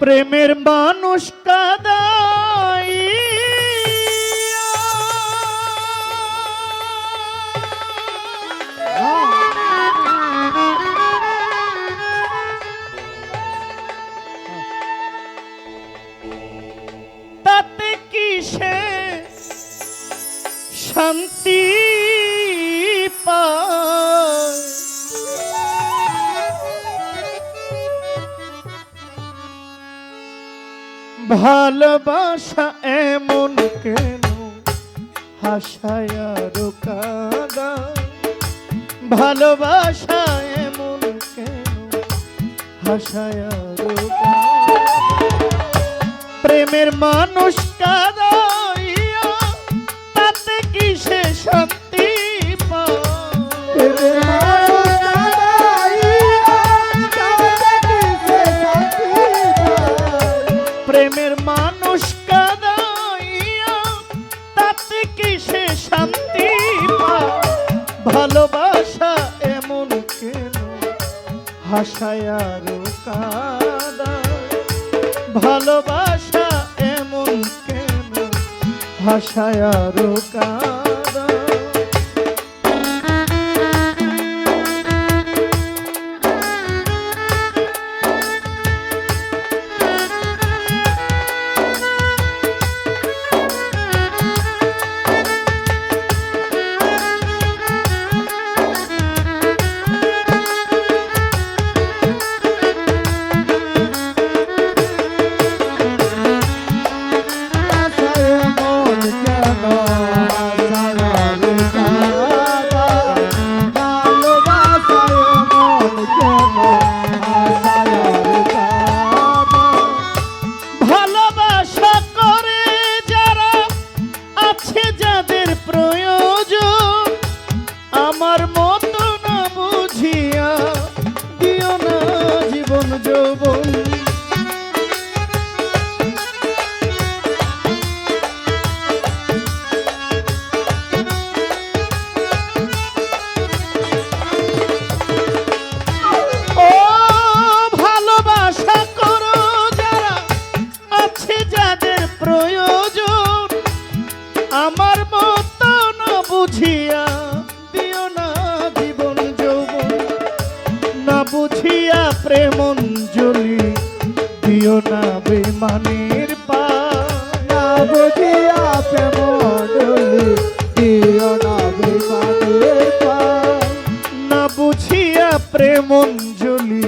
প্রেমের মানুষ কাদাই। তাতে কি সে শান্তি? ভালোবাসা এমন কেন? হাসায় রোকাদা ভালোবাসা এমন কেন? হাসায় প্রেমের মানুষ কাদাইয়া ভালোবাসা এমন কেন? হাসায় আর কাদা। ভালোবাসা এমন কেন? হাসায় আর কাদা। প্রয়োজন। আমার মতো না বুঝিয়া দিও না জীবন যৌবন। না বুঝিয়া প্রেমঞ্জলি দিও না বেমানের পা না বুঝিয়া প্রেম ডলি দিও না বিমানের পায়। না বুঝিয়া প্রেমঞ্জলি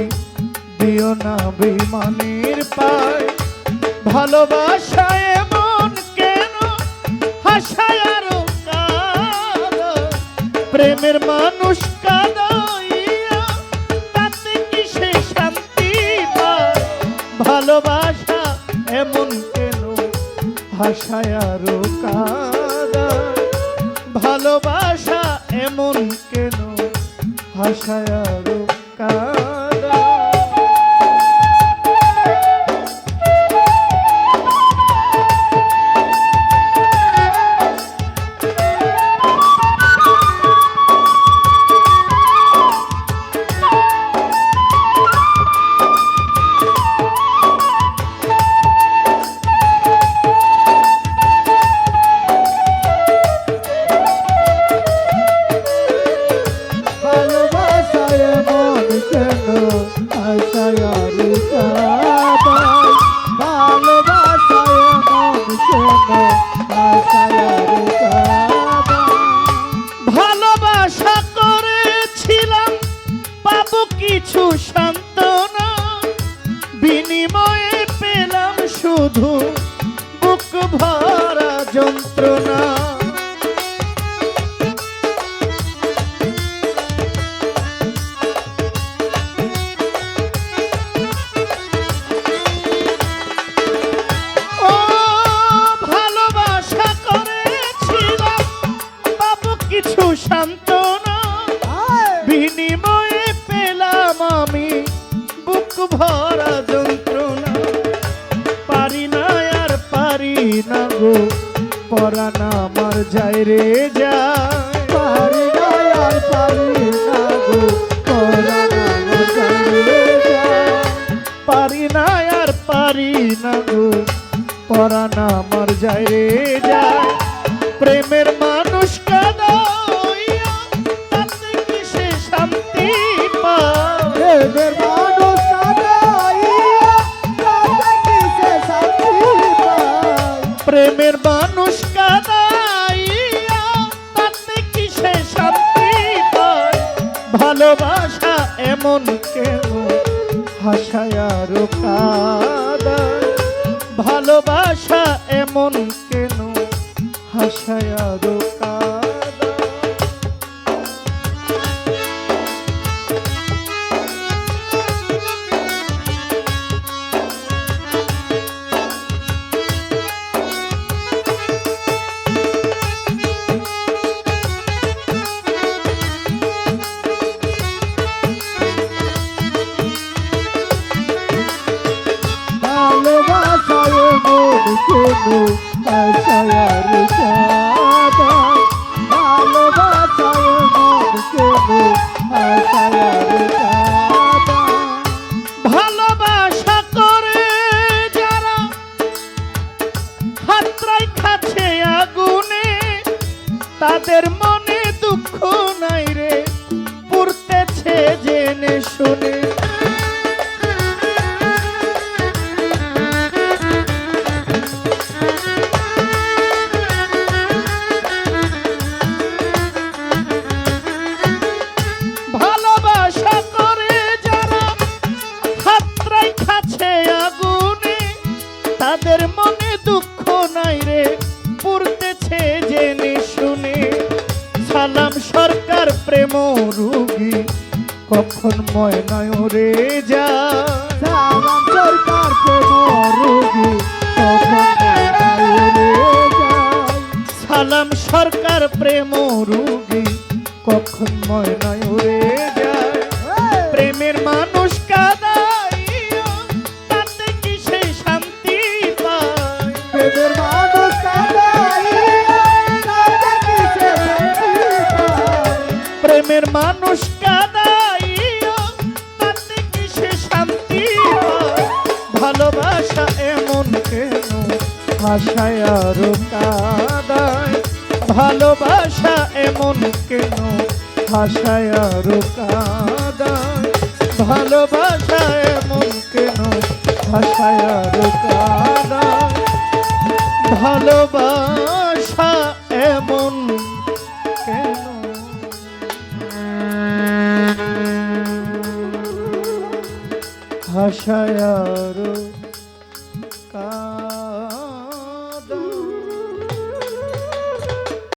দিও না বেমানের পায়। ভালোবাসা এমন কেন হাসায় আরও প্রেমের মানুষ কাদাইয়া তাতে কি সে শান্তি পায় ভালোবাসা এমন কেন? হাসায় আরও কাদা। ভালোবাসা এমন কেন? হাসায় আরও কাদা। ভরা যন্ত্রণা। পরাণ আমার যায় রে যায় পারি না আর পারি না গো পরাণ আমার যায় রে যায়। পারি না আর পারি না গো পরাণ আমার যায় রে যায় প্রেমের মানুষ কাদাইয়া তাতে কি সে শান্তি ভালোবাসা এমন কেন? হাসায় আরও ভালোবাসা এমন কেন? হাসায় আরও কেন আশায় আর ভালোবাসায় মন কেন আশায় আর ভালোবাসা করে যারা হাতরাই খাচ্ছে আগুনে, তাদের মনে দুঃখ নাই রে পুরতেছে জেনে শুনে। প্রেম রুগী কখন ময়নায় রে যা সালাম সরকার প্রেম রোগী। সালাম সরকার প্রেম রুগী কখন ময়নায় রে যায় প্রেমের মানুষ কাদাইয়া তাতে শান্তি ভালোবাসা এমন কেন? ভাষায় আরও কাদায়। ভালোবাসা এমন কেন? ভাষায় আরও কাদায়। ভালোবাসা এমন কেন? ভাষায় আরও কাদায়। ভালোবাসা এমন ভাষায় আরও